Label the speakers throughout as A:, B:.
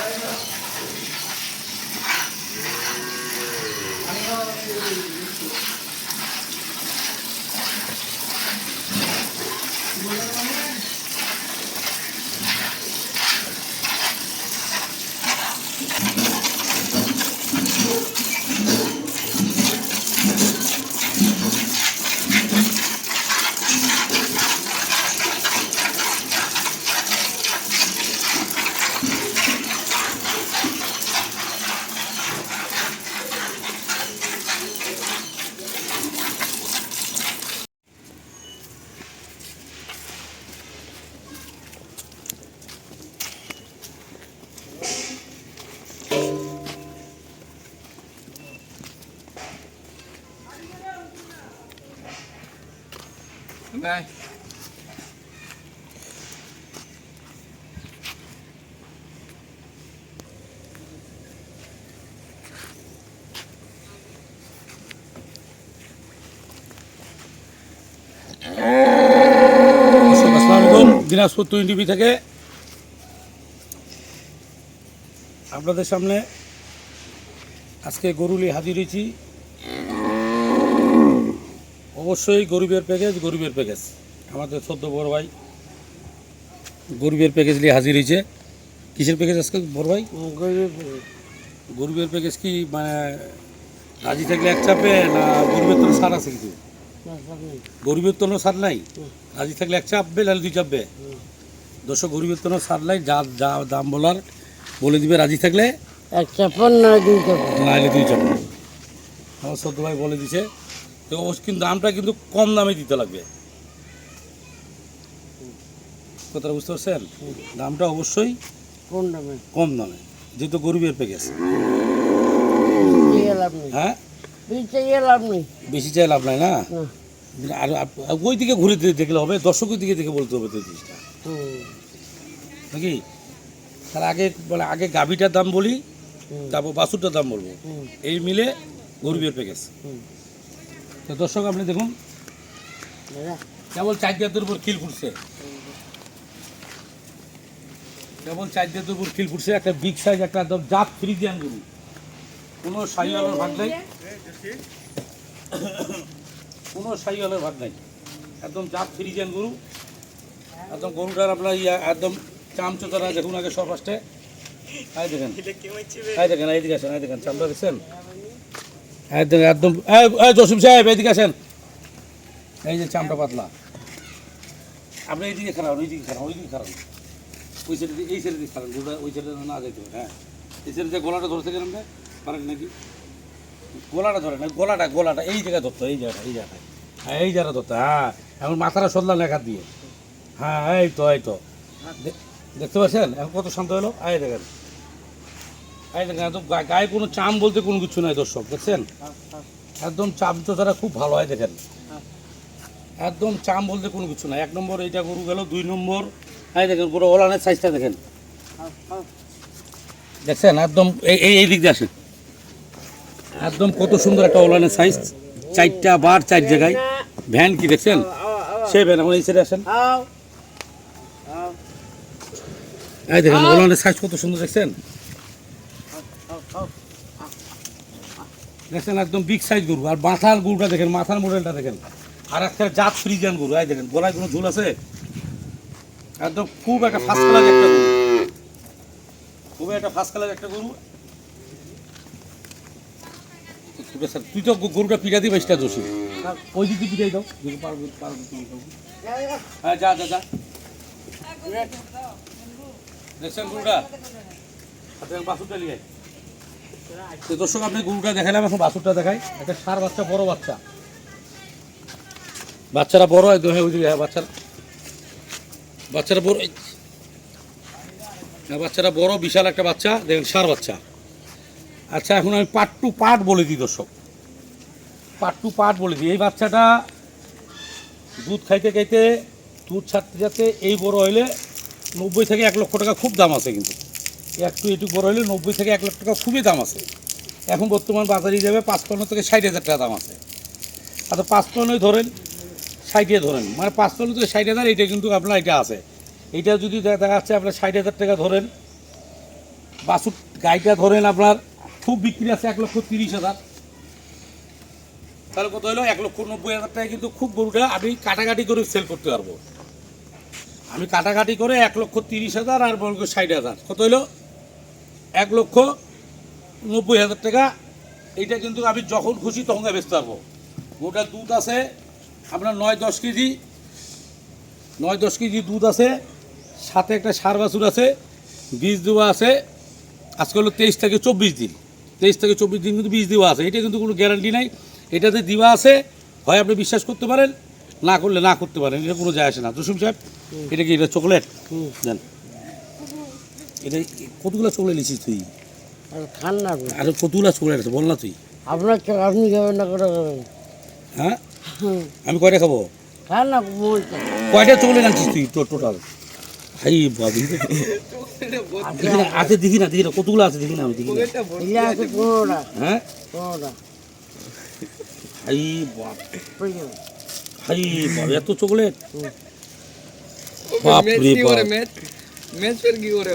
A: 안녕하세요. আলাইকুম। Dinajpur twin TV থেকে আপনাদের সামনে আজকে গরুলি হাজির হয়েছি। অবশ্যই গরিবের প্যাকেজ গরিবের প্যাকেজ আমাদের সদ্য বড় ভাই গরিবের প্যাকেজ নিয়ে হাজির হয়েছে। কিসের প্যাকেজ আজকে বড় ভাই? গরিবের প্যাকেজ কি মানে রাজি থাকলে এক চাপে না গরিবের তো সার আছে কিছু? গরিবের তো সার নাই? রাজি থাকলে এক চাপবে নাহলে দুই চাপবে? দর্শক গরিবের তো সার নাই যা যা দাম বলার বলে দিবে রাজি থাকলে।
B: একটা পনেরো দিন যাব
A: নাহলে দুই চাপবে আমার সদ্য ভাই বলে দিছে তো ও কিন্তু দামটা কিন্তু কম দামে দিতে লাগবে। কথাটা বুঝতে পারছেন? দামটা অবশ্যই
B: কম দামে।
A: কম দামে যেহেতু গরিবের প্যাকেজ হ্যাঁ? বেশি চাই লাভ নাই না। আর ওই দিকে ঘুরে দেখলে হবে দর্শকের দিকে দেখে বলতে হবে তো জিনিসটা। নাকি? তার আগে মানে আগে গাভিটার দাম বলি তারপর বাছুরটার দাম বলব। এই মিলে গরিবের প্যাকেজ
B: হুম।
A: তো দর্শক আপনি দেখুন। কেবল চার জাতের উপর খিল ফুটছে। কেবল চার জাতের উপর খিল ফুটছে একটা বিগ সাইজ একটা একদম জাত ফ্রিজিয়ান গরু। কোনো সাইওয়ালের ভাগ নাই। কোনো সাইওয়ালের ভাগ নাই। একদম জাত ফ্রিজিয়ান গরু। একদম গরুটার আপনার ইয়া একদম চামচোতারা দেখুন আগে সব ফার্স্টে। আই দেখেন। আই দেখেন এইদিকে আসেন আই দেখেন চামড়া দেখছেন? একদম একদম। জসিম সাহেব, এইদিকে আসেন। এই যে চামটা পাতলা। আপনি এইদিকে খারাপ, ওইদিকে খারাপ ওইদিকে খারাপ। ওই সাইডে এই সাইডে দিয়ে খারাপ, গোটা ওই সাইডে না যেতে হবে হ্যাঁ। এই সাইডে দিয়ে গলাটা ধরতে গেলাম না পারেন নাকি? গলাটা ধরে না গলাটা গলাটা, এই জায়গায় ধরতো এই জায়গাটা এই জায়গাটা। হ্যাঁ এই জায়গাটা ধরতো হ্যাঁ। এখন মাথাটা সরলাম লেখা দিয়ে। হ্যাঁ এই তো এই তো। দেখতে পাচ্ছেন? এখন কত শান্ত হলো? এই দেখেন এই দেখেন একদম গা- গায়ে কোনো চাম বলতে কোনো কিছু নাই দর্শক, দেখছেন? একদম চাম চোচারা খুব ভালো হয় দেখেন। একদম চাম বলতে কোনো কিছু নাই। এক নম্বর এইটা গরু গেল, দুই নম্বর, এই দেখেন, পুরো ওলানের সাইজটা দেখেন। দেখছেন? একদম এই এই- দিক দিয়ে আসেন। একদম কত সুন্দর একটা ওলানের সাইজ চারটা বার চার জায়গায়। ভ্যান কি, দেখছেন? সে ভ্যান, এখন এই সাইডে আসেন। এই দেখেন ওলানের সাইজ কত সুন্দর, দেখছেন? দেখছেন একদম বিগ সাইজ গরু। আর মাথার গরুটা দেখেন, মাথার মডেলটা দেখেন। আর একটা জাত ফ্রিজিয়ান গরু, এই দেখেন, গলায় কোনো ঝুল আছে? একদম খুব একটা ফার্স্ট কালার একটা গরু। খুবই একটা ফার্স্ট কালার একটা গরু। তুই তো গরুটা পিঠা দিয়ে বেশটা দোষী ওই দিকে পিঠাই দাও। যদি পারব পারব হ্যাঁ যা যা যা। দেখছেন গরুটা? আচ্ছা নিয়ে। তো দর্শক, আপনি গরুটা দেখালাম এখন বাছুরটা দেখাই। একটা সার বাচ্চা, বড় বাচ্চা। বাচ্চারা বড় হ্যাঁ ওইদিকে হ্যাঁ বাচ্চারা। বাচ্চারা বড় হ্যাঁ বাচ্চারা বড়, বিশাল একটা বাচ্চা, দেখেন, সার বাচ্চা। আচ্ছা এখন আমি পার্ট টু পার্ট বলে দিই, দর্শক। পার্ট টু পার্ট বলে দিই। এই বাচ্চাটা দুধ খাইতে খাইতে, দুধ ছাড়তে যাতে এই বড় হইলে নব্বই থেকে এক লক্ষ টাকা খুব দাম আছে কিন্তু। একটু একটু বড় হলে নব্বই থেকে এক লাখ টাকা খুবই দাম আছে। এখন বর্তমান বাজারে যাবে পাঁচপান্ন থেকে ষাট হাজার টাকা দাম আছে। আচ্ছা পাঁচপান্নই ধরেন, ষাটে ধরেন। মানে পাঁচপান্ন থেকে ষাট হাজার, এটা কিন্তু আপনার এটা আছে। এটা যদি দেখা যাচ্ছে আপনার ষাট হাজার টাকা ধরেন বাসুর গাড়িটা ধরেন আপনার, খুব বিক্রি আছে এক লক্ষ তিরিশ হাজার। তাহলে কত হলো? এক লক্ষ নব্বই হাজার টাকা কিন্তু খুব গরুটা আমি কাটাকাটি করে সেল করতে পারব। আমি কাটাকাটি করে এক লক্ষ তিরিশ হাজার আর বলব ষাট হাজার। কত হইল এক লক্ষ নব্বই হাজার টাকা। এইটা কিন্তু আমি যখন খুশি তখন বেচতে পারব। গোটা দুধ আছে আপনার নয় দশ কেজি। নয় দশ কেজি দুধ আছে সাথে একটা সার বাছুর আছে বীজ দেওয়া আছে। আজকে হলো তেইশ থেকে চব্বিশ দিন। তেইশ থেকে চব্বিশ দিন কিন্তু বীজ দেওয়া আছে। এটা কিন্তু কোনো গ্যারান্টি নাই। এটাতে দেওয়া আছে হয় আপনি বিশ্বাস করতে পারেন না করলে না করতে পারেন। এটা কোনো যায় আসে না। জসিম সাহেব এটা কি এটা চকলেট?
B: হুম।
A: এটা কতগুলো চকলেট লিছিস তুই?
B: আর খান না।
A: আর কতগুলো চকলেট আছে বল না তুই।
B: আপনার আপনি খাবেন না করে খাবেন?
A: হ্যাঁ? আমি কয়টা খাব?
B: খান না
A: কয়টা চকলেট আনছিস তুই টোটাল হাই বাবি দেখি না আছে দেখি না দেখি না কতগুলো আছে দেখি না আমি দেখি না।
B: আছে। পনেরোটা
A: হ্যাঁ? হাই বাপ এত চকলেট বাপ। রে বাপ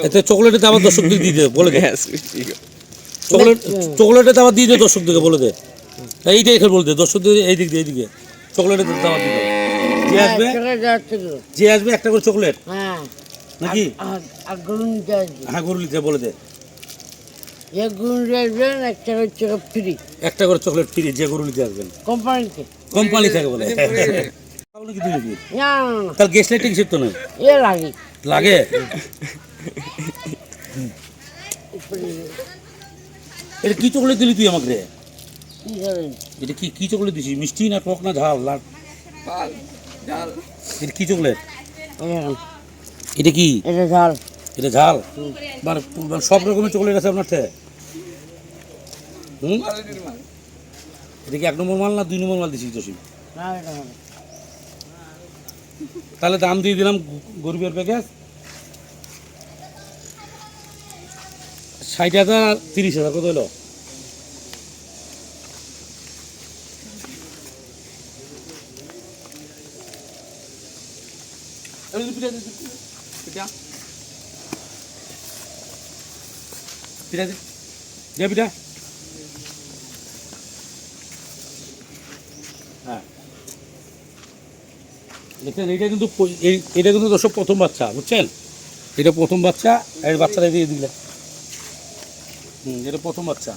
A: এতে চকলেটের দাম দর্শকদের দিয়ে দে বলে দে। চকলেট চকলেটের দাম দিয়ে দে দর্শকদেরকে বলে দে। এই দিকে এখানে বলে দে। দর্শকদের এই দিক দিয়ে এইদিকে চকলেটের দাম দিয়ে দে। যে আসবে যে একটা করে চকলেট।
B: হ্যাঁ।
A: নাকি? হ্যাঁ গরু নিতে বলে দে।
B: একটা হচ্ছে ফ্রি
A: একটা করে চকলেট ফ্রি যে গরু নিতে আসবেন। কোম্পানি থেকে বলে। তাহলে?
B: না না না।
A: গ্যাস লাইটিং তো নয়
B: এ লাগে।
A: লাগে। এটা কি চকলেট দিলি তুই আমাকে এটা কি কি চকলেট দিছিস? মিষ্টি না টক না ঝাল? না এটা কি চকলেট? এটা কি?
B: এটা ঝাল?
A: এটা ঝাল মানে সব রকমের চকলেট আছে আপনার হুম? এটা কি এক নম্বর মাল না দুই নম্বর মাল দিছিস জসিম? তাহলে দাম দিয়ে দিলাম গরিবের প্যাকেজ। ষাট হাজার তিরিশ হাজার, কত হলো? পিঠা দে পিঠা। দেখছেন এটা কিন্তু এটা কিন্তু দর্শক প্রথম বাচ্চা, বুঝছেন? এটা প্রথম বাচ্চা, এর বাচ্চাটা দিয়ে দিলে। হুম, এটা প্রথম বাচ্চা।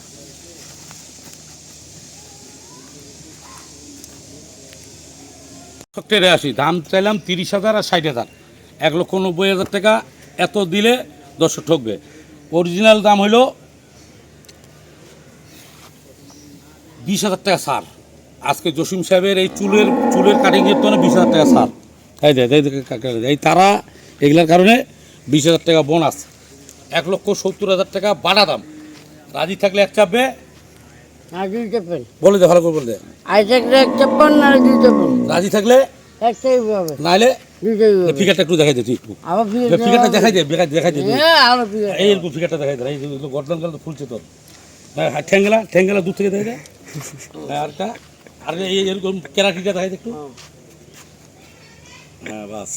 A: টেরে আসি। দাম চাইলাম তিরিশ হাজার আর ষাট হাজার। এক লক্ষ নব্বই হাজার টাকা এত দিলে দর্শক ঠকবে। অরিজিনাল দাম হইল বিশ হাজার টাকা সার আজকে জসিম সাহেবের এই চুলের চুলের কাটিংয়ের তো বিশ হাজার টাকা সার তাই দেয় তাই। এই তারা এগুলার কারণে বিশ হাজার টাকা বোনাস এক লক্ষ সত্তর হাজার টাকা বাড়া দাম। রাজি থাকলে এক চাপবে। বলে দে ভালো করে বলে দে। রাজি থাকলে নাইলে ফিগারটা একটু দেখাই দে ফিগারটা দেখাই দে দেখাই দেখাই দে
B: আরও
A: এই ফিগারটা দেখাই দে এই যে গর্দন তো ফুলছে তোর। হ্যাঁ হ্যাঁ, ঠ্যাঙ্গেলা ঠ্যাঙ্গেলা দূর থেকে দেখে দে। হ্যাঁ আরেকটা আর এই এরকম কেরাটিটা দেখাই একটু হ্যাঁ। বাস।